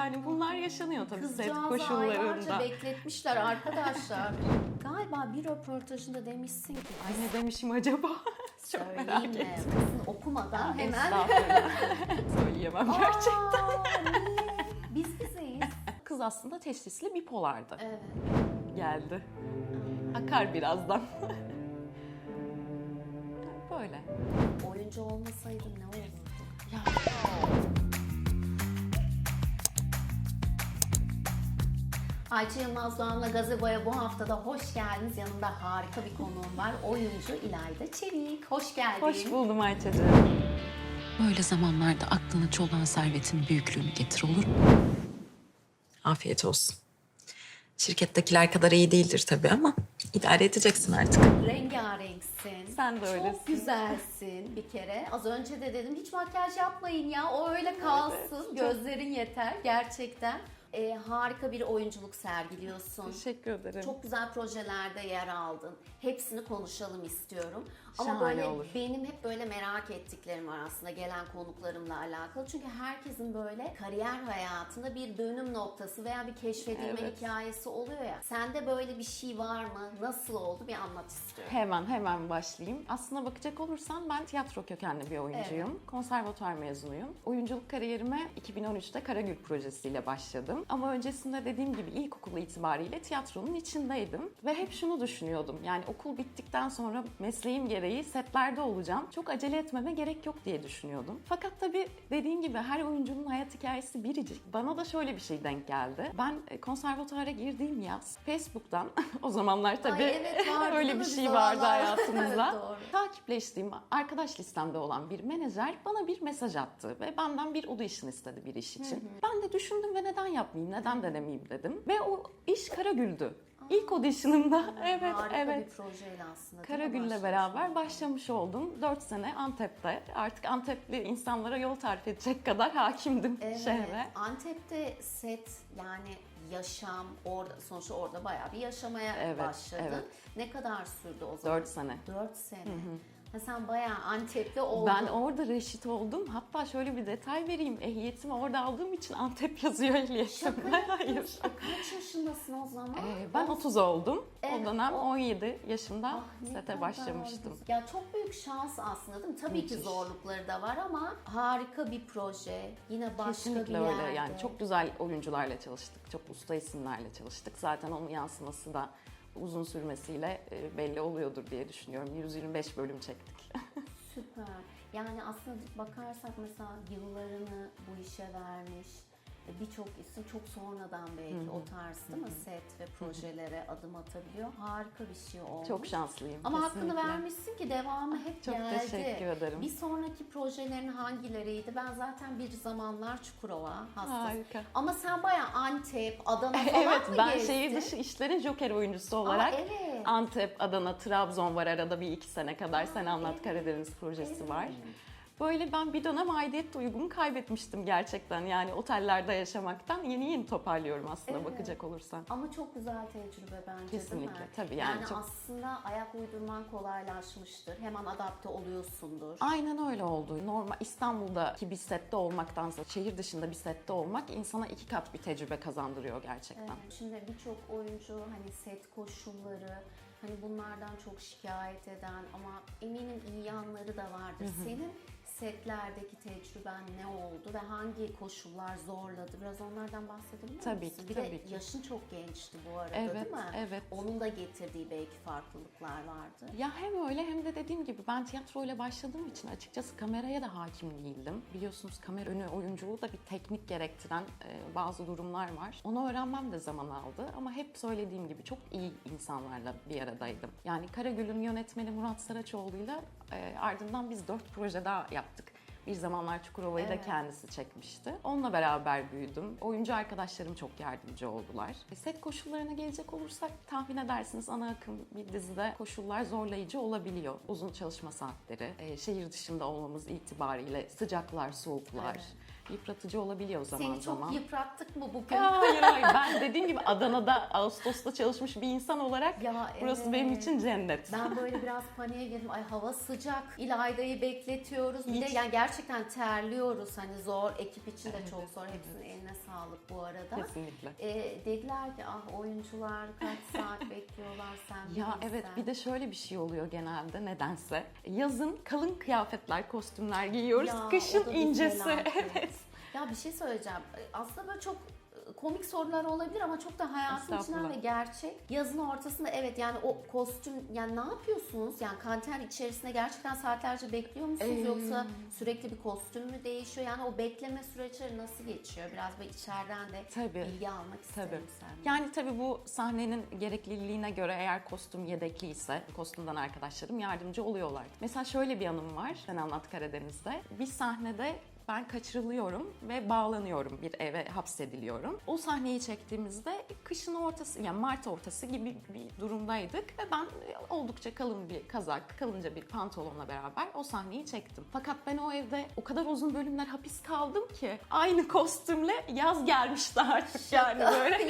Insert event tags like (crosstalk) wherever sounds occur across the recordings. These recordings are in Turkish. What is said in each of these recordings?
Yani bunlar yaşanıyor tabii set koşullarında. bekletmişler arkadaşlar. (laughs) Galiba bir röportajında demişsin ki Ay ne demişim acaba? (laughs) Çok merak söyleyeyim mi? ettim. Kızın okumadan hemen. Estağfurullah. (laughs) Söyleyemem gerçekten. Aa, niye? Biz bizeyiz. Kız aslında teşhisli bipolardı. Evet. Geldi. Akar birazdan. Böyle. Oyuncu olmasaydın ne olurdu? Ya Ayça Yılmaz Doğan'la Gazebo'ya bu haftada hoş geldiniz. Yanımda harika bir konuğum var. Oyuncu İlayda Çevik. Hoş geldin. hoş buldum Ayça'cığım. Böyle zamanlarda aklına çolağın servetin büyüklüğünü getir olur mu? Afiyet olsun. Şirkettekiler kadar iyi değildir tabii ama idare edeceksin artık. Rengarenksin. Sen de öylesin. Çok güzelsin bir kere. Az önce de dedim hiç makyaj yapmayın ya. O öyle kalsın. Gözlerin yeter gerçekten. Ee, harika bir oyunculuk sergiliyorsun. Teşekkür ederim. Çok güzel projelerde yer aldın. Hepsini konuşalım istiyorum. Ama Şahane böyle olur. benim hep böyle merak ettiklerim var aslında gelen konuklarımla alakalı. Çünkü herkesin böyle kariyer hayatında bir dönüm noktası veya bir keşfedilme Evet. hikayesi oluyor ya. Sende böyle bir şey var mı? Nasıl oldu? Bir anlat istiyorum. Hemen hemen başlayayım. Aslına bakacak olursan ben tiyatro kökenli bir oyuncuyum. Konservatuar mezunuyum. Oyunculuk kariyerime 2013'te Karagül projesiyle başladım. Ama öncesinde dediğim gibi ilkokul itibariyle tiyatronun içindeydim. Ve hep şunu düşünüyordum. Yani okul bittikten sonra mesleğim gereği setlerde olacağım. Çok acele etmeme gerek yok diye düşünüyordum. Fakat tabii dediğim gibi her oyuncunun hayat hikayesi biricik. Bana da şöyle bir şey denk geldi. Ben e, konservatuara girdiğim yaz Facebook'tan (laughs) o zamanlar tabii Ay evet, vardı (laughs) öyle bir şey vardı hayatımızda. Evet, doğru. Takipleştiğim arkadaş listemde olan bir menajer bana bir mesaj attı ve benden bir audition istedi bir iş için. Ben de düşündüm ve neden yapmayayım, neden denemeyeyim dedim. Ve o iş Karagül'dü. İlk audition'ımda (laughs) evet Harika evet. bir projeyle aslında. Karagül'le beraber başlamış oldum. 4 sene Antep'te. Artık Antepli insanlara yol tarif edecek kadar hakimdim Evet. şehre. Antep'te set yani yaşam orada sonuçta orada bayağı bir yaşamaya Evet, başladın. evet. Ne kadar sürdü o zaman? 4 sene. 4 sene. Ha, sen bayağı Antep'te oldun. Ben orada reşit oldum. Hatta şöyle bir detay vereyim. Ehliyetimi orada aldığım için Antep yazıyor ehliyetimde. (laughs) Hayır. Kaç yaşındasın o zaman? Ee, ben 30 oldum. Evet, o dönem o- 17 yaşında Ah, sete başlamıştım. güzel. Ya çok büyük şans aslında değil mi? Tabii ki Müthiş. zorlukları da var ama harika bir proje. Yine başka Kesinlikle bir öyle. yerde. Yani çok güzel oyuncularla çalıştık. Çok usta isimlerle çalıştık. Zaten onun yansıması da uzun sürmesiyle e, belli oluyordur diye düşünüyorum. 125 bölüm çektik. Süper. Yani aslında bakarsak mesela yıllarını bu işe vermiş birçok isim çok sonradan belki o tarz değil mi set ve projelere adım atabiliyor. Harika bir şey olmuş. Çok şanslıyım. Ama kesinlikle. hakkını vermişsin ki devamı hep Çok geldi. teşekkür ederim. Bir sonraki projelerin hangileriydi? Ben zaten bir zamanlar Çukurova hastası. Harika. Ama sen bayağı Antep, Adana (laughs) falan evet mı ben gezdin? şehir dışı işlerin joker oyuncusu olarak evet. Antep, Adana, Trabzon var arada bir iki sene kadar Sen Anlat Karadeniz projesi var. Böyle ben bir dönem aidiyet duygumu kaybetmiştim gerçekten. Yani otellerde yaşamaktan yeni yeni toparlıyorum aslında Evet. bakacak olursan. Ama çok güzel tecrübe bence değil Kesinlikle, mi? tabii yani çok- aslında ayak uydurman kolaylaşmıştır. Hemen adapte oluyorsundur. Aynen öyle oldu. Normal İstanbul'daki bir sette olmaktansa şehir dışında bir sette olmak insana iki kat bir tecrübe kazandırıyor gerçekten. Evet, Şimdi birçok oyuncu hani set koşulları hani bunlardan çok şikayet eden ama eminim iyi yanları da vardır. Senin setlerdeki tecrüben ne oldu ve hangi koşullar zorladı? Biraz onlardan bahsedebilir Tabii misin? ki, Bir tabii de ki. yaşın çok gençti bu arada Evet, değil mi? evet. Onun da getirdiği belki farklılıklar vardı. Ya hem öyle hem de dediğim gibi ben tiyatroyla başladığım için açıkçası kameraya da hakim değildim. Biliyorsunuz kamera önü oyunculuğu da bir teknik gerektiren e, bazı durumlar var. Onu öğrenmem de zaman aldı ama hep söylediğim gibi çok iyi insanlarla bir aradaydım. Yani Karagül'ün yönetmeni Murat Saraçoğlu'yla e, ardından biz dört proje daha yaptık. Bir zamanlar Çukurova'yı da Evet. kendisi çekmişti. Onunla beraber büyüdüm. Oyuncu arkadaşlarım çok yardımcı oldular. E, Set koşullarına gelecek olursak tahmin edersiniz ana akım bir dizide koşullar zorlayıcı olabiliyor. Uzun çalışma saatleri, e, şehir dışında olmamız itibariyle sıcaklar, soğuklar. Evet. yıpratıcı olabiliyor zaman Seni çok zaman. yıprattık mı bugün? Ya hayır (laughs) hayır ben dediğim gibi Adana'da Ağustos'ta çalışmış bir insan olarak Ya burası evet. benim için cennet. Ben böyle biraz paniğe girdim. Ay hava sıcak. İlayda'yı bekletiyoruz. Bir de Hiç. yani gerçekten terliyoruz. Hani zor. Ekip için de çok zor. Hepsinin eline sağlık bu arada. Kesinlikle. Ee, dediler ki ah oyuncular kaç (laughs) saat bekliyorlar sen Ya evet bir de şöyle bir şey oluyor genelde nedense. Yazın kalın kıyafetler, kostümler giyiyoruz. Ya, Kışın incesi. (laughs) Evet. Ya bir şey söyleyeceğim. Aslında böyle çok komik sorular olabilir ama çok da hayatın içinden ve gerçek. Yazın ortasında evet yani o kostüm yani ne yapıyorsunuz? Yani kanter içerisinde gerçekten saatlerce bekliyor musunuz Ee, yoksa sürekli bir kostüm mü değişiyor? Yani o bekleme süreçleri nasıl geçiyor? Biraz böyle içeriden de Tabii. bilgi almak isterim Tabii. senden. Yani tabii bu sahnenin gerekliliğine göre eğer kostüm yedekliyse kostümden arkadaşlarım yardımcı oluyorlar. Mesela şöyle bir anım var. Sen anlat Karadeniz'de. Bir sahnede ben kaçırılıyorum ve bağlanıyorum bir eve hapsediliyorum. O sahneyi çektiğimizde kışın ortası yani Mart ortası gibi bir durumdaydık ve ben oldukça kalın bir kazak, kalınca bir pantolonla beraber o sahneyi çektim. Fakat ben o evde o kadar uzun bölümler hapis kaldım ki aynı kostümle yaz gelmişti artık yani böyle. (laughs)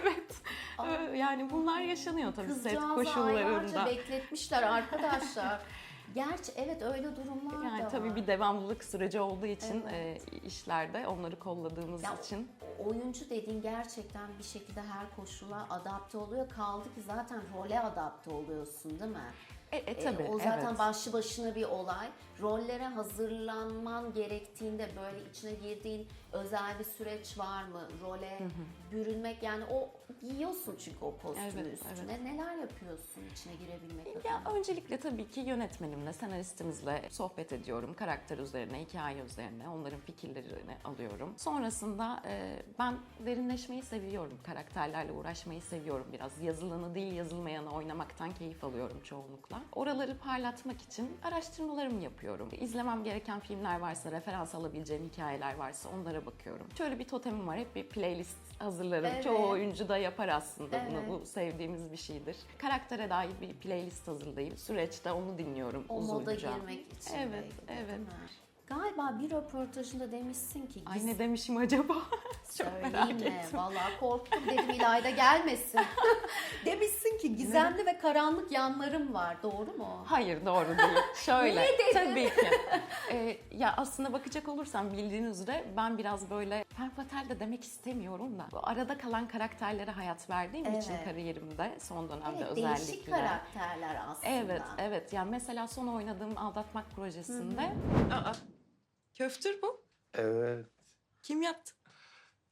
evet. Ee, Yani bunlar yaşanıyor tabii set Kızcağızı koşullarında. bekletmişler arkadaşlar. (laughs) Gerçi evet öyle durumlar da Yani var. tabii bir devamlılık süreci olduğu için Evet. e, işlerde onları kolladığımız Ya, için oyuncu dediğin gerçekten bir şekilde her koşula adapte oluyor. Kaldı ki zaten role adapte oluyorsun değil mi? e, e, tabii o zaten evet. başlı başına bir olay. Rollere hazırlanman gerektiğinde böyle içine girdiğin özel bir süreç var mı? Role bürünmek yani o giyiyorsun çünkü o kostümü Evet, üstüne. Neler yapıyorsun içine girebilmek Ya adına? öncelikle tabii ki yönetmenimle, senaristimizle sohbet ediyorum. Karakter üzerine, hikaye üzerine, onların fikirlerini alıyorum. Sonrasında e, ben derinleşmeyi seviyorum. Karakterlerle uğraşmayı seviyorum biraz. Yazılanı değil yazılmayanı oynamaktan keyif alıyorum çoğunlukla. Oraları parlatmak için araştırmalarımı yapıyorum. İzlemem gereken filmler varsa, referans alabileceğim hikayeler varsa onlara bakıyorum. Şöyle bir totemim var. Hep bir playlist hazırlarım. Evet. Çoğu oyuncu da yapar aslında Evet. bunu. Bu sevdiğimiz bir şeydir. Karaktere dair bir playlist hazırlayıp süreçte onu dinliyorum O moda uzunca. girmek için. Evet, belki evet. Galiba bir röportajında demişsin ki Ay ne demişim acaba? (laughs) Çok merak ettim. Vallahi korktum dedim İlayda gelmesin. (laughs) Demişsin ki gizemli ve karanlık yanlarım var. Doğru mu? Hayır doğru değil. (laughs) Şöyle. Niye dedin? Tabii ki. Ee, ya aslında bakacak olursam bildiğiniz üzere ben biraz böyle fen fatal de demek istemiyorum da. Bu arada kalan karakterlere hayat verdiğim için Evet. kariyerimde son dönemde Evet, özellikle. değişik karakterler aslında. Evet, evet. Yani mesela son oynadığım Aldatmak projesinde Aa, köftür bu. Evet. Kim yaptı?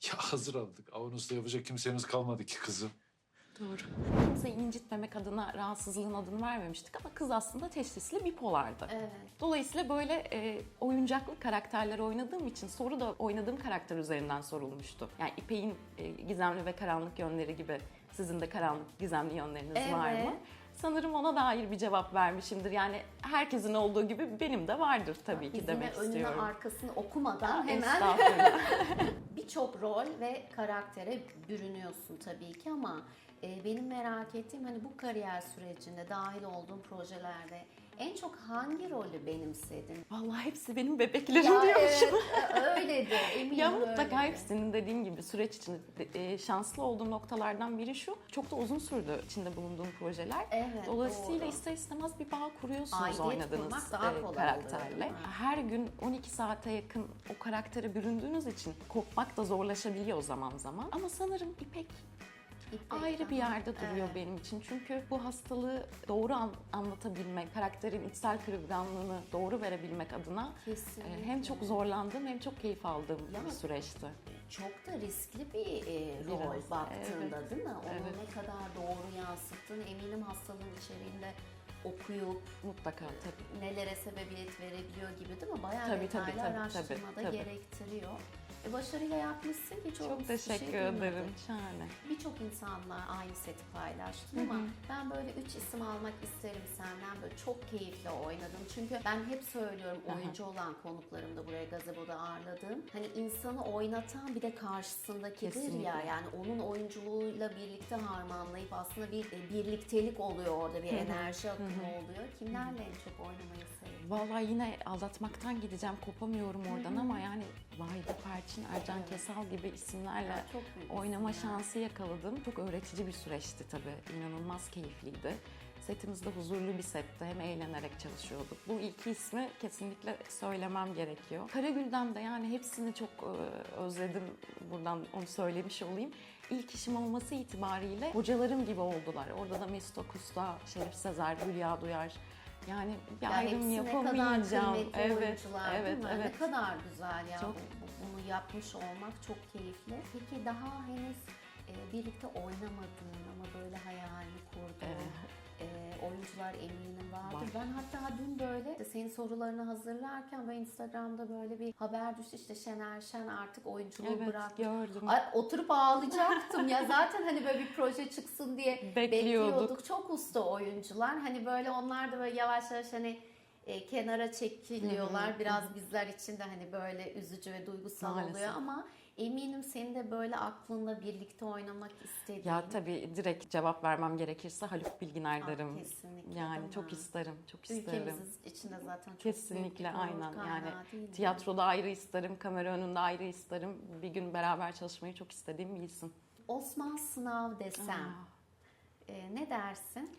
Ya hazır aldık. Avanos'ta yapacak kimseniz kalmadı ki kızım. Doğru. kimseyi incitmemek adına rahatsızlığın adını vermemiştik ama kız aslında teşhisli bipolardı. Evet. Dolayısıyla böyle e, oyuncaklı karakterler oynadığım için soru da oynadığım karakter üzerinden sorulmuştu. Yani İpek'in e, gizemli ve karanlık yönleri gibi sizin de karanlık gizemli yönleriniz var mı? Evet. Sanırım ona dair bir cevap vermişimdir. Yani herkesin olduğu gibi benim de vardır tabii ki demek önünü istiyorum. arkasını okumadan hemen (laughs) birçok rol ve karaktere bürünüyorsun tabii ki ama e, benim merak ettiğim hani bu kariyer sürecinde dahil olduğun projelerde en çok hangi rolü benimsedin? Vallahi hepsi benim bebeklerim Ya diyormuşum. evet, (laughs) öyledir eminim Ya mutlaka hepsinin dediğin gibi süreç içinde e, şanslı olduğum noktalardan biri şu. Çok da uzun sürdü içinde bulunduğum projeler. Evet, Dolayısıyla doğru. ister istemez bir bağ kuruyorsunuz Aidiyet oynadığınız e, karakterle. oluyor? Her gün 12 saate yakın o karaktere büründüğünüz için kopmak da zorlaşabiliyor zaman zaman. Ama sanırım İpek, ayrı bir yerde duruyor evet. benim için. Çünkü bu hastalığı doğru an- anlatabilmek, karakterin içsel kırılganlığını doğru verebilmek adına e, Kesinlikle. hem çok zorlandığım hem çok keyif aldığım Ya- bir süreçti. Çok da riskli bir e, rol Biraz, baktığında değil mi? Onu Evet. ne kadar doğru yansıttığını eminim hastalığın içeriğinde okuyup Mutlaka tabii. nelere sebebiyet verebiliyor gibi değil mi? Bayağı Tabii, detaylı tabii, tabii, araştırma tabii, da tabii. gerektiriyor. E, başarıyla yapmışsın ki çok, Çok şey teşekkür duymadım. ederim. Şahane. Birçok insanla aynı seti paylaştım ama ben böyle üç isim almak isterim senden. Böyle çok keyifli oynadın. Çünkü ben hep söylüyorum oyuncu olan konuklarımda buraya gazeboda ağırladığım. Hani insanı oynatan bir de karşısındakidir Kesinlikle. ya. Yani onun oyunculuğuyla birlikte harmanlayıp aslında bir e, birliktelik oluyor orada. Bir enerji akımı oluyor. Kimlerle en çok oynamayı sevdin? Vallahi yine aldatmaktan gideceğim, kopamıyorum oradan ama yani Vahide Perçin, Ercan Kesal gibi isimlerle Çok büyük oynama şansı yakaladım. Çok öğretici bir süreçti tabii. İnanılmaz keyifliydi. Setimizde huzurlu bir setti. Hem eğlenerek çalışıyorduk. Bu iki ismi kesinlikle söylemem gerekiyor. Karagül'den de yani hepsini çok e, özledim. Buradan onu söylemiş olayım. İlk işim olması itibariyle hocalarım gibi oldular. Orada da Mesut Akusta, Şerif Sezer, Hülya Duyar. Yani bir Ya ayrım kadar yapamayacağım. kıymetli Evet, evet, evet. Ne kadar güzel ya Çok. bu- bu- bunu yapmış olmak çok keyifli. Peki daha henüz e, birlikte oynamadığın ama böyle hayalini kurduğun e, oyuncular eminim vardır. Var. Ben hatta dün böyle senin sorularını hazırlarken ve Instagram'da böyle bir haber düştü işte Şener Şen artık oyunculuğu Evet, bıraktı. gördüm. Ay, oturup ağlayacaktım ya (laughs) zaten hani böyle bir proje çıksın diye Bekliyorduk. bekliyorduk. Çok usta oyuncular. Hani böyle onlar da böyle yavaş yavaş hani e, kenara çekiliyorlar. Biraz bizler için de hani böyle üzücü ve duygusal Maalesef. oluyor ama eminim senin de böyle aklında birlikte oynamak istediğin. Ya tabii direkt cevap vermem gerekirse Haluk Bilginer Ah, derim. kesinlikle, Yani çok isterim, çok isterim. Ülkemiz için de zaten çok Kesinlikle büyük bir aynen yani tiyatroda ayrı isterim, kamera önünde ayrı isterim. Bir gün beraber çalışmayı çok istediğim bir isim. Osman Sınav desem Aa. e, ne dersin?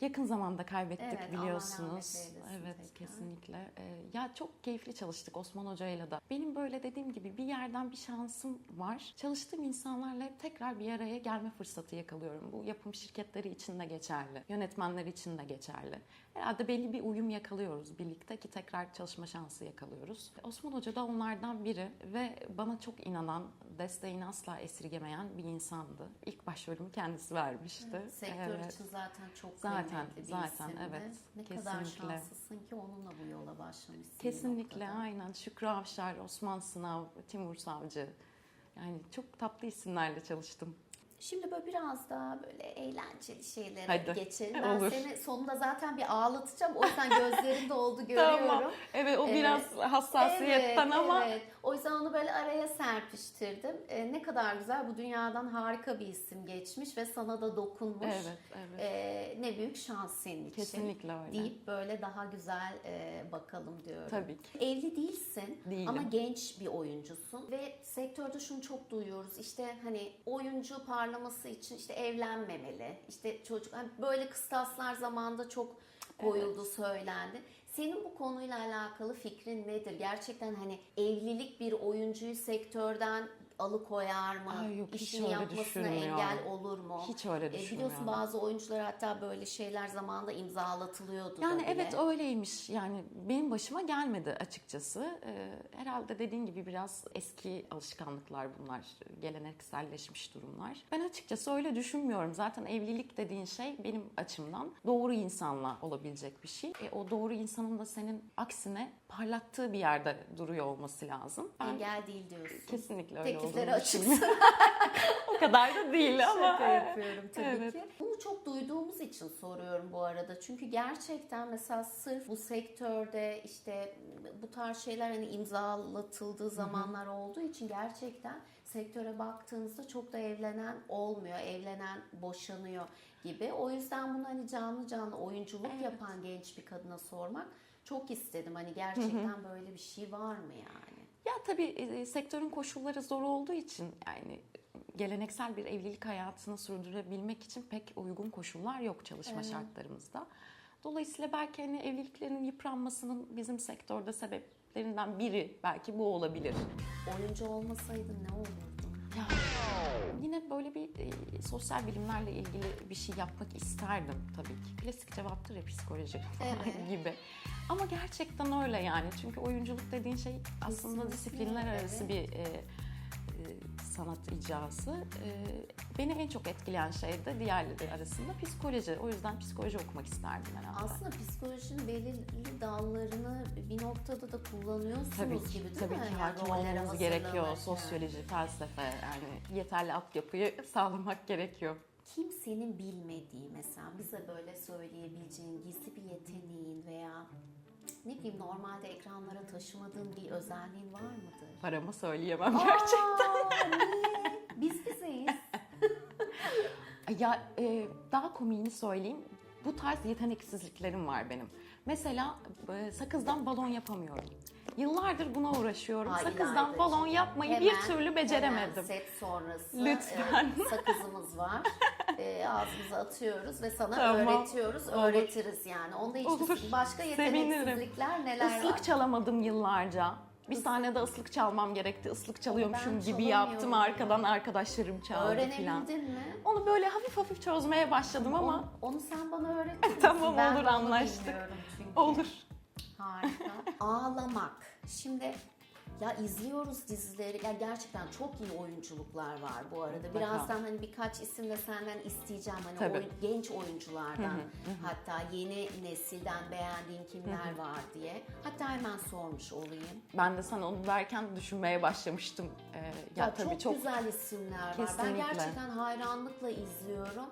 Yakın zamanda kaybettik Evet, biliyorsunuz. Evet tekrar. kesinlikle. Ya çok keyifli çalıştık Osman Hoca'yla da. Benim böyle dediğim gibi bir yerden bir şansım var. Çalıştığım insanlarla hep tekrar bir araya gelme fırsatı yakalıyorum. Bu yapım şirketleri için de geçerli. Yönetmenler için de geçerli. Herhalde belli bir uyum yakalıyoruz birlikte ki tekrar çalışma şansı yakalıyoruz. Osman Hoca da onlardan biri ve bana çok inanan, desteğini asla esirgemeyen bir insandı. İlk başrolümü kendisi vermişti. Sektör Evet. için zaten çok Zaten, kıymetli bir zaten, isimdi. evet. Ne kadar Kesinlikle. şanslısın ki onunla bu yola başlamışsın. Kesinlikle aynen. Şükrü Avşar, Osman Sınav, Timur Savcı. Yani çok tatlı isimlerle çalıştım. Şimdi böyle biraz daha böyle eğlenceli şeylere Hadi. geçelim. Ben Olur. seni sonunda zaten bir ağlatacağım. O yüzden gözlerinde oldu (laughs) görüyorum. Tamam. Evet o Evet. biraz hassasiyetten Evet, ama evet. O yüzden onu böyle araya serpiştirdim. Ee, ne kadar güzel bu dünyadan harika bir isim geçmiş ve sana da dokunmuş. evet, evet. Ee, ne büyük şans senin için. Kesinlikle öyle. Deyip böyle daha güzel e, bakalım diyorum. Tabii ki. Evli değilsin Değilim. ama genç bir oyuncusun ve sektörde şunu çok duyuyoruz. İşte hani oyuncu parlaması için işte evlenmemeli. İşte çocuk hani böyle kıstaslar zamanda çok koyuldu, söylendi. Senin bu konuyla alakalı fikrin nedir? Gerçekten hani evlilik bir oyuncuyu sektörden alıkoyar mı? Ay yok, hiç İşini yapmasına düşünmüyorum. engel olur mu? Hiç öyle E, biliyorsun düşünmüyorum. bazı oyuncular hatta böyle şeyler zamanında imzalatılıyordu Yani da bile. evet öyleymiş. Yani benim başıma gelmedi açıkçası. Ee, herhalde dediğin gibi biraz eski alışkanlıklar bunlar. Gelenekselleşmiş durumlar. Ben açıkçası öyle düşünmüyorum. Zaten evlilik dediğin şey benim açımdan doğru insanla olabilecek bir şey. E, o doğru insanın da senin aksine parlattığı bir yerde duruyor olması lazım. Ben Engel değil diyorsun. kesinlikle öyle Teklifleri açıksın. düşünmüyorum. (laughs) o kadar da değil ama. Şaka yapıyorum tabii Evet. ki. Bunu çok duyduğumuz için soruyorum bu arada. Çünkü gerçekten mesela sırf bu sektörde işte bu tarz şeyler hani imzalatıldığı zamanlar olduğu için gerçekten sektöre baktığınızda çok da evlenen olmuyor. Evlenen boşanıyor gibi. O yüzden bunu hani canlı canlı oyunculuk Evet. yapan genç bir kadına sormak çok istedim. Hani gerçekten böyle bir şey var mı yani? Ya tabii e, sektörün koşulları zor olduğu için yani geleneksel bir evlilik hayatını sürdürebilmek için pek uygun koşullar yok çalışma şartlarımızda. Dolayısıyla belki hani evliliklerin yıpranmasının bizim sektörde sebeplerinden biri belki bu olabilir. Oyuncu olmasaydın ne olurdu? Ya, yine böyle bir e, sosyal bilimlerle ilgili bir şey yapmak isterdim tabii ki. Klasik cevaptır ya psikoloji (laughs) Evet. gibi. Ama gerçekten öyle yani. Çünkü oyunculuk dediğin şey aslında Kesinlikle, disiplinler arası evet. bir e, sanat icrası. Ee, beni en çok etkileyen şey de diğerleri arasında psikoloji. O yüzden psikoloji okumak isterdim herhalde. Aslında psikolojinin belirli dallarını bir noktada da kullanıyorsunuz Tabii gibi ki, değil tabii mi? ki Yani hakim rollere olmamız gerekiyor. evet. Sosyoloji, felsefe yani yeterli altyapıyı sağlamak gerekiyor. Kimsenin bilmediği mesela bize böyle söyleyebileceğin gizli bir yeteneğin veya ne bileyim normalde ekranlara taşımadığın bir özelliğin var mıdır? Paramı söyleyemem gerçekten. Aa, niye? Biz bizeyiz. (laughs) Ya e, daha komiğini söyleyeyim. Bu tarz yeteneksizliklerim var benim. Mesela e, sakızdan balon yapamıyorum. Yıllardır buna uğraşıyorum. Ay, sakızdan İlaydacığım. balon yapmayı bir türlü beceremedim. Hemen set sonrası Lütfen. e, (laughs) sakızımız var. E, ağzımıza atıyoruz ve sana Tamam. öğretiyoruz. Olur. Öğretiriz yani. Onda hiç Olur. başka Sevinirim. yeteneksizlikler neler var? Islık çalamadım yıllarca. Bir sahnede ıslık çalmam gerekti. Islık çalıyormuşum Ben gibi yaptım. Arkadan arkadaşlarım çaldı falan. Öğrenebildin mi? Onu böyle hafif hafif çözmeye başladım ama Onu, onu sen bana (laughs) öğretir misin? Tamam, Ben olur, anlaştık. olur. Harika. (laughs) Ağlamak. Şimdi ya izliyoruz dizileri. Ya gerçekten çok iyi oyunculuklar var bu arada. Mutlaka. Birazdan hani birkaç isim de senden isteyeceğim. Hani Tabii. genç oyunculardan hatta yeni nesilden beğendiğin kimler var diye. Hatta hemen sormuş olayım. Ben de sana onu derken düşünmeye başlamıştım. Ee, ya, Ya, tabii çok, çok, güzel isimler var. Kesinlikle. Ben gerçekten hayranlıkla izliyorum.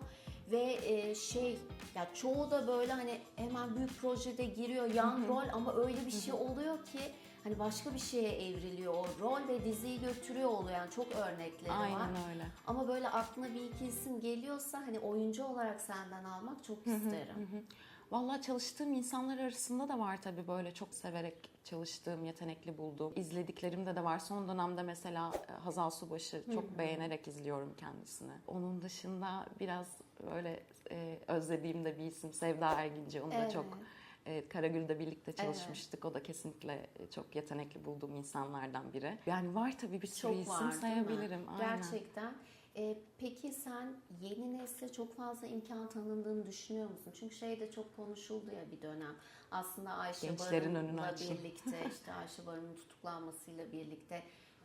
Ve e, şey ya çoğu da böyle hani hemen büyük projede giriyor yan rol ama öyle bir şey oluyor ki hani başka bir şeye evriliyor o rol ve diziyi götürüyor oluyor yani çok örnekleri var. Aynen öyle. Ama böyle aklına bir iki isim geliyorsa hani oyuncu olarak senden almak çok isterim. Vallahi çalıştığım insanlar arasında da var tabii böyle çok severek çalıştığım, yetenekli bulduğum. İzlediklerimde de var. Son dönemde mesela e, Hazal Subaşı çok beğenerek izliyorum kendisini. Onun dışında biraz böyle e, özlediğim de bir isim Sevda Erginci. Onu da Evet. çok e, Karagül'de birlikte çalışmıştık. O da kesinlikle e, çok yetenekli bulduğum insanlardan biri. Yani var tabii bir sürü Çok isim var sayabilirim. Aynen. Gerçekten. Ee, peki sen yeni nesle çok fazla imkan tanındığını düşünüyor musun? Çünkü şey de çok konuşuldu ya bir dönem. Aslında Ayşe Gençlerin Barın'la birlikte (laughs) işte Ayşe Barın'ın tutuklanmasıyla birlikte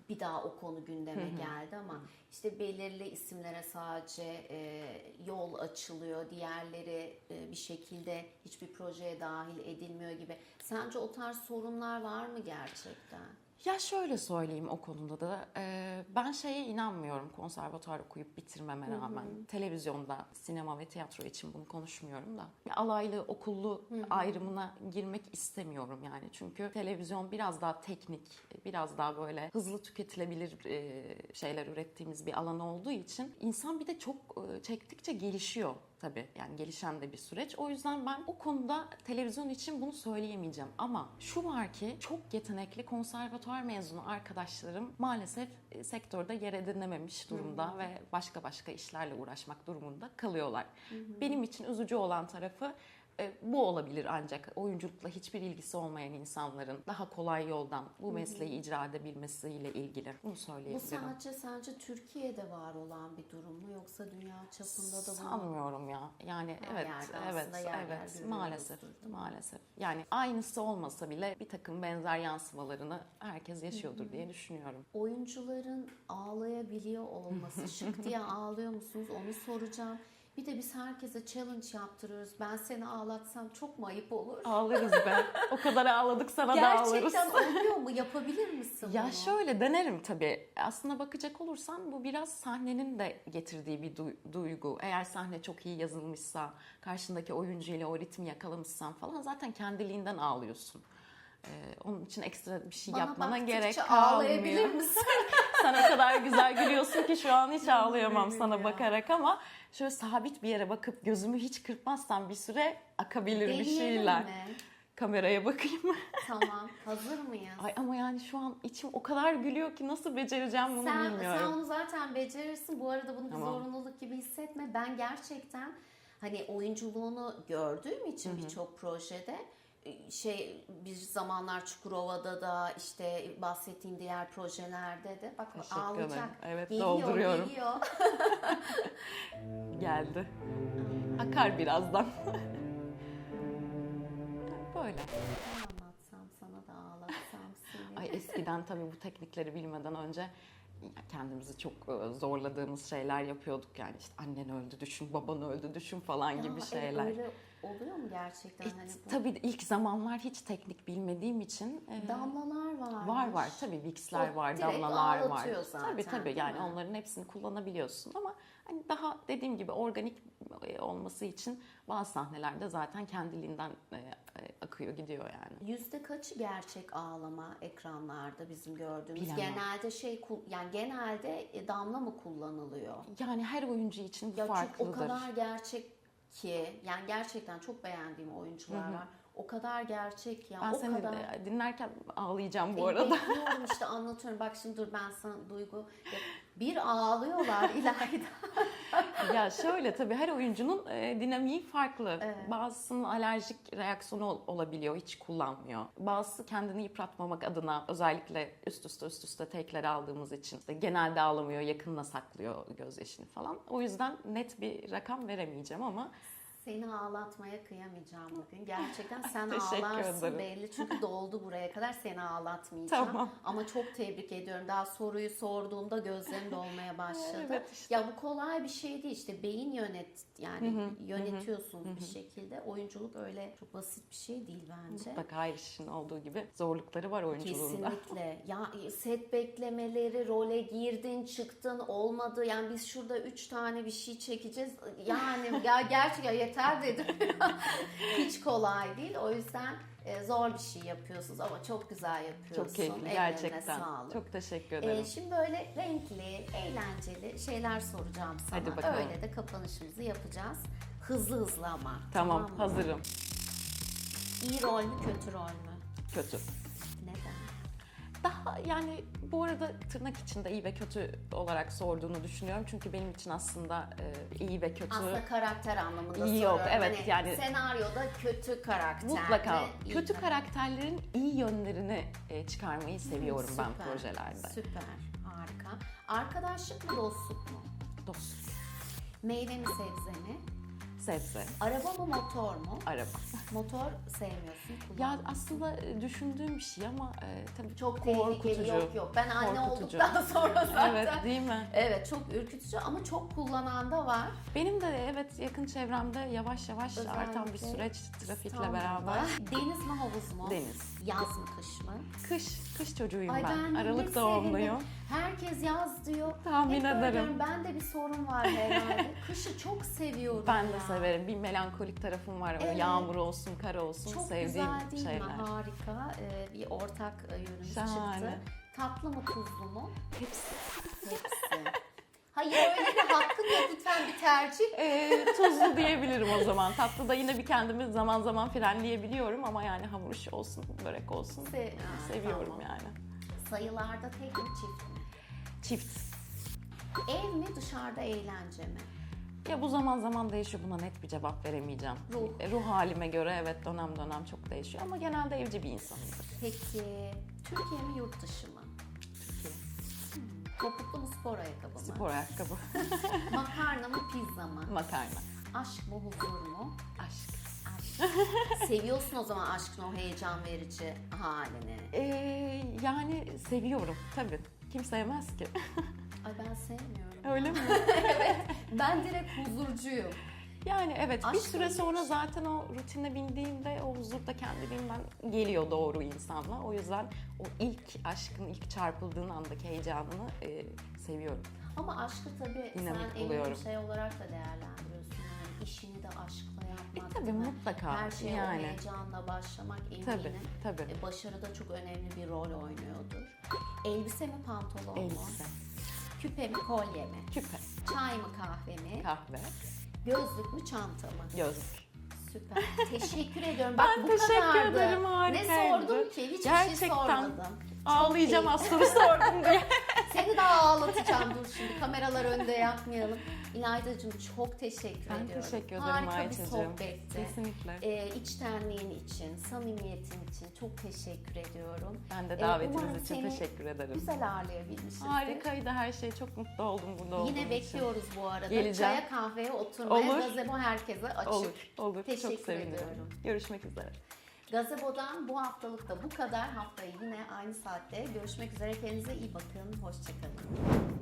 bir daha o konu gündeme geldi ama işte belirli isimlere sadece e, yol açılıyor, diğerleri e, bir şekilde hiçbir projeye dahil edilmiyor gibi. Sence o tarz sorunlar var mı gerçekten? Ya şöyle söyleyeyim o konuda da e, ben şeye inanmıyorum konservatuar okuyup bitirmeme rağmen. Televizyonda sinema ve tiyatro için bunu konuşmuyorum da. Alaylı okullu ayrımına girmek istemiyorum yani. Çünkü televizyon biraz daha teknik biraz daha böyle hızlı tüketilebilir e, şeyler ürettiğimiz bir alan olduğu için insan bir de çok e, çektikçe gelişiyor tabii yani gelişen de bir süreç. O yüzden ben o konuda televizyon için bunu söyleyemeyeceğim. Ama şu var ki çok yetenekli konservatuar mezunu arkadaşlarım maalesef e, sektörde yer edinememiş durumda ve başka başka işlerle uğraşmak durumunda kalıyorlar. Benim için üzücü olan tarafı e, bu olabilir ancak oyunculukla hiçbir ilgisi olmayan insanların daha kolay yoldan bu mesleği icra edebilmesiyle ilgili. Bunu Bu söyleyebilirim. sadece sence Türkiye'de var olan bir durum mu yoksa dünya çapında da bu Sanmıyorum ya. Yani Her evet, evet, yer yer evet. görüyoruzdur, Maalesef, mi? maalesef. Yani aynısı olmasa bile bir takım benzer yansımalarını herkes yaşıyordur diye düşünüyorum. oyuncuların ağlayabiliyor olması şık diye ağlıyor musunuz onu soracağım. Bir de biz herkese challenge yaptırıyoruz. Ben seni ağlatsam çok mu ayıp olur? Ağlarız be. o kadar ağladık sana da ağlarız. Gerçekten oluyor mu? Yapabilir misin Ya bunu? şöyle denerim tabii. Aslında bakacak olursan bu biraz sahnenin de getirdiği bir du- duygu. Eğer sahne çok iyi yazılmışsa, karşındaki oyuncuyla o ritmi yakalamışsan falan zaten kendiliğinden ağlıyorsun. Ee, onun için ekstra bir şey Bana yapmana gerek ağlayabilir kalmıyor. misin? (laughs) Sen o kadar güzel gülüyorsun ki şu an hiç ağlayamam sana ya. bakarak ama şöyle sabit bir yere bakıp gözümü hiç kırpmazsam bir süre akabilir bir Deneyelim şeyler. mi? Kameraya bakayım mı? (laughs) Tamam. Hazır mıyız? Ay ama yani şu an içim o kadar gülüyor ki nasıl becereceğim bunu sen, bilmiyorum. sen onu zaten becerirsin. Bu arada bunu bir Tamam. zorunluluk gibi hissetme. Ben gerçekten hani oyunculuğunu gördüğüm için birçok projede şey bir zamanlar Çukurova'da da işte bahsettiğim diğer projelerde de bak Teşekkür ağlayacak. ederim. Evet, geliyor, dolduruyorum. Geliyor. (laughs) Geldi. Akar birazdan. (laughs) Böyle. anlatsam sana da ağlatsam seni. Ay eskiden tabii bu teknikleri bilmeden önce kendimizi çok e, zorladığımız şeyler yapıyorduk yani işte annen öldü düşün, baban öldü düşün falan gibi Ya, şeyler. Evet, öyle oluyor mu gerçekten? E, hani bu tabii ilk zamanlar hiç teknik bilmediğim için e, damlalar var. var var tabii Vix'ler var, damlalar var. zaten, tabii tabii yani onların hepsini kullanabiliyorsun ama hani daha dediğim gibi organik e, olması için bazı sahnelerde zaten kendiliğinden e, akıyor gidiyor yani. Yüzde kaçı gerçek ağlama ekranlarda bizim gördüğümüz? Bilemem. Genelde şey yani genelde damla mı kullanılıyor? Yani her oyuncu için bu Ya çünkü farklıdır. o kadar gerçek ki yani gerçekten çok beğendiğim oyuncular var. O kadar gerçek ya. ben o seni kadar de dinlerken ağlayacağım bu arada. Bekliyorum işte anlatıyorum. Bak şimdi dur ben sana duygu. Bir ağlıyorlar (laughs) İlayda. Ya şöyle tabii her oyuncunun e, dinamiği farklı. Evet. Bazısının alerjik reaksiyonu ol- olabiliyor, hiç kullanmıyor. Bazısı kendini yıpratmamak adına özellikle üst üste üst üste tekler aldığımız için işte genelde ağlamıyor, yakınına saklıyor gözyaşını falan. O yüzden net bir rakam veremeyeceğim ama Seni ağlatmaya kıyamayacağım bugün. Gerçekten (laughs) sen Teşekkür ağlarsın ederim. belli. Çünkü (laughs) doldu buraya kadar seni ağlatmayacağım. Tamam. Ama çok tebrik ediyorum. Daha soruyu sorduğumda gözlerim dolmaya (laughs) başladı. Evet, işte. Ya bu kolay bir şey değil. İşte beyin yönet yani yönetiyorsunuz bir şekilde. Oyunculuk öyle çok basit bir şey değil bence. mutlaka her işin olduğu gibi zorlukları var oyunculuğunda. Kesinlikle. Ya set beklemeleri, role girdin, çıktın, olmadı. Yani biz şurada üç tane bir şey çekeceğiz. Yani ya gerçekten yeter dedim. (laughs) Hiç kolay değil. O yüzden e, zor bir şey yapıyorsunuz ama çok güzel yapıyorsun. Çok keyifli Ellerine gerçekten. sağlık. Çok teşekkür Ee, ederim. şimdi böyle renkli, eğlenceli şeyler soracağım sana. Hadi bakalım. Öyle de kapanışımızı yapacağız. Hızlı hızlı ama. tamam, mı? hazırım. İyi rol mü, kötü rol mü? Kötü. Daha yani bu arada tırnak içinde iyi ve kötü olarak sorduğunu düşünüyorum. Çünkü benim için aslında e, iyi ve kötü Aslında karakter anlamında İyi yok, soruyorum. evet, Hani yani- senaryoda kötü karakter mutlaka iyi kötü karakter- karakterlerin iyi yönlerini e, çıkarmayı seviyorum ben Süper, projelerde. Süper, harika. Arkadaşlık mı, dostluk mu? Dost, Meyve mi, sebze mi? Sebze, Araba mı, motor mu? araba. Motor sevmiyorsun, Ya kullanmıyorsun. aslında e, düşündüğüm bir şey ama e, tabii çok korkutucu. yok yok. Ben anne Korkutucu. olduktan (laughs) sonra zaten. Evet değil mi? Evet çok ürkütücü ama çok kullanan da var. Benim de evet yakın çevremde yavaş yavaş artan bir Özellikle süreç trafikle İstanbul'da. beraber. Deniz mi havuz mu? Deniz. Yaz mı kış mı? Kış, kış çocuğuyum Ay ben. ben de Aralık doğumluyum. Herkes yaz diyor. Tahmin Hep ederim. diyorum, Bende bir sorun var herhalde. (laughs) Kışı çok seviyorum Ben de ya. severim. Bir melankolik tarafım var. Evet. Yağmur olsun, kar olsun Çok sevdiğim güzel değil şeyler. mi? Harika. Ee, bir ortak e, yönümüz Şahane. çıktı. Tatlı mı tuzlu mu? Hepsi. Hepsi. Hayır öyle bir hakkın yok lütfen bir tercih. Ee, tuzlu diyebilirim o zaman. Tatlı da yine bir kendimi zaman zaman frenleyebiliyorum ama yani hamur işi olsun, börek olsun. Se- Seviyorum tamam. yani. Sayılarda tek mi çift mi? Çift. Ev mi dışarıda eğlence mi? Ya bu zaman zaman değişiyor. Buna net bir cevap veremeyeceğim. Ruh. E, Ruh halime göre evet dönem dönem çok değişiyor ama genelde evci bir insanımdır. Peki Türkiye mi yurt dışı mı? Topuklu mu spor ayakkabı mı? Spor ayakkabı, (laughs) Makarna mı pizza mı? makarna, Aşk mı huzur mu? aşk. Aşk. (laughs) Seviyorsun o zaman aşkın o heyecan verici halini. Ee, yani seviyorum tabii. Kim sevmez ki? Ay ben sevmiyorum. Öyle mi? (laughs) Ben direkt huzurcuyum. Yani evet bir Aşk süre neymiş? sonra zaten o rutine bindiğimde o huzur da kendiliğinden geliyor doğru insanla. O yüzden o ilk aşkın ilk çarpıldığın andaki heyecanını e, seviyorum. Ama aşkı tabii Dinamik sen eminim buluyorum. şey olarak da değerlendiriyorsun. Yani işini de aşkla yapmak. E, tabii, değil mi? mutlaka. Her şeye Yani. o heyecanla başlamak eminim. Tabii tabii. E, Başarıda çok önemli bir rol oynuyordur. Elbise mi pantolon mu? Elbise, Küpe mi kolye mi? küpe, Çay mı kahve mi? kahve, Gözlük mü çanta mı? gözlük. Süper. Teşekkür ediyorum. Bak Ben bu teşekkür kadardı. ederim, Ne harikaydı. sordum ki? Hiçbir şey Gerçekten sormadım. Ağlayacağım iyi. az soru sordum diye. (laughs) Seni daha ağlatacağım dur şimdi. Kameralar önde yapmayalım. İlaydacığım çok teşekkür Ben ediyorum. teşekkür ederim Harika bir Ayça'cığım. sohbetti. Kesinlikle. Ee, içtenliğin için, samimiyetin için çok teşekkür ediyorum. Ben de Ee, davetiniz umarım için seni teşekkür ederim. Güzel ağırlayabilmişizdir. Harikaydı her şey. Çok mutlu oldum burada olduğum Yine için. bekliyoruz bu arada. Geleceğim. Çaya kahveye oturmaya Olur. gazebo herkese açık. Olur, olur. Teşekkür Çok sevinirim. ediyorum. Görüşmek üzere. Gazebo'dan bu haftalık da bu kadar. Haftaya yine aynı saatte görüşmek üzere. Kendinize iyi bakın. Hoşçakalın.